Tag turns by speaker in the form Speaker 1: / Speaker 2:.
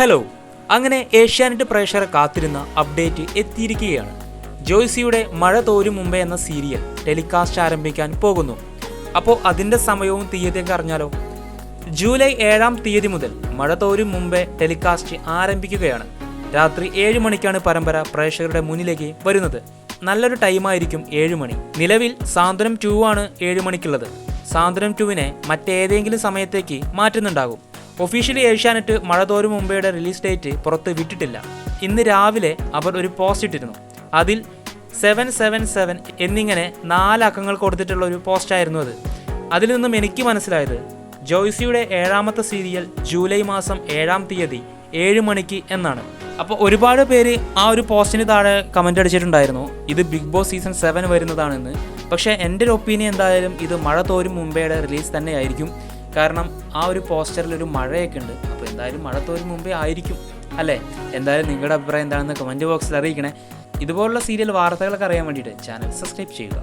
Speaker 1: Hello അങ്ങനെ ഏഷ്യാനെറ്റ് പ്രേക്ഷകരെ കാത്തിരുന്ന അപ്ഡേറ്റ് എത്തിയിരിക്കുകയാണ്. ജോയ്സിയുടെ മഴ തോരും മുമ്പേ എന്ന സീരിയൽ ടെലികാസ്റ്റ് ആരംഭിക്കാൻ പോകുന്നു. അപ്പോൾ അതിന്റെ സമയവും തീയതിയൊക്കെ അറിഞ്ഞാലോ? ജൂലൈ ഏഴാം തീയതി മുതൽ മഴ തോരും മുമ്പേ ടെലികാസ്റ്റ് ആരംഭിക്കുകയാണ്. രാത്രി ഏഴ് മണിക്കാണ് പരമ്പര പ്രേക്ഷകരുടെ മുന്നിലേക്ക് വരുന്നത്. നല്ലൊരു ടൈമായിരിക്കും ഏഴ് മണി. നിലവിൽ സാന്ത്വനം ടു ആണ് ഏഴ് മണിക്കുള്ളത്. സാന്ത്വനം ടുവിനെ മറ്റേതെങ്കിലും സമയത്തേക്ക് മാറ്റുന്നുണ്ടാകും. ഒഫീഷ്യലി ഏഷ്യാനെറ്റ് മഴ തോരും മുമ്പയുടെ റിലീസ് ഡേറ്റ് പുറത്ത് വിട്ടിട്ടില്ല. ഇന്ന് രാവിലെ അവർ ഒരു പോസ്റ്റ് ഇട്ടിരുന്നു. അതിൽ സെവൻ സെവൻ സെവൻ എന്നിങ്ങനെ നാല് അക്കങ്ങൾ കൊടുത്തിട്ടുള്ള ഒരു പോസ്റ്റായിരുന്നു അത്. അതിൽ നിന്നും എനിക്ക് മനസ്സിലായത് ജോയ്സിയുടെ ഏഴാമത്തെ സീരിയൽ ജൂലൈ മാസം ഏഴാം തീയതി ഏഴ് മണിക്ക് എന്നാണ്. അപ്പോൾ ഒരുപാട് പേര് ആ ഒരു പോസ്റ്റിന് താഴെ കമന്റ് അടിച്ചിട്ടുണ്ടായിരുന്നു. ഇത് ബിഗ് ബോസ് സീസൺ സെവൻ വരുന്നതാണെന്ന്. പക്ഷേ എന്റെ ഒരു ഒപ്പീനിയൻ എന്തായാലും ഇത് മഴ തോരും മുമ്പേയുടെ റിലീസ് തന്നെയായിരിക്കും. കാരണം ആ ഒരു പോസ്റ്ററിൽ ഒരു മഴയൊക്കെ ഉണ്ട്. അപ്പോൾ എന്തായാലും മഴ തോരും മുമ്പേ ആയിരിക്കും. അല്ലേ? എന്തായാലും നിങ്ങളുടെ അഭിപ്രായം എന്താണെന്ന് കമന്റ് ബോക്സിൽ അറിയിക്കണേ. ഇതുപോലുള്ള സീരിയൽ വാർത്തകളൊക്കെ അറിയാൻ വേണ്ടിയിട്ട് ചാനൽ സബ്സ്ക്രൈബ് ചെയ്യുക.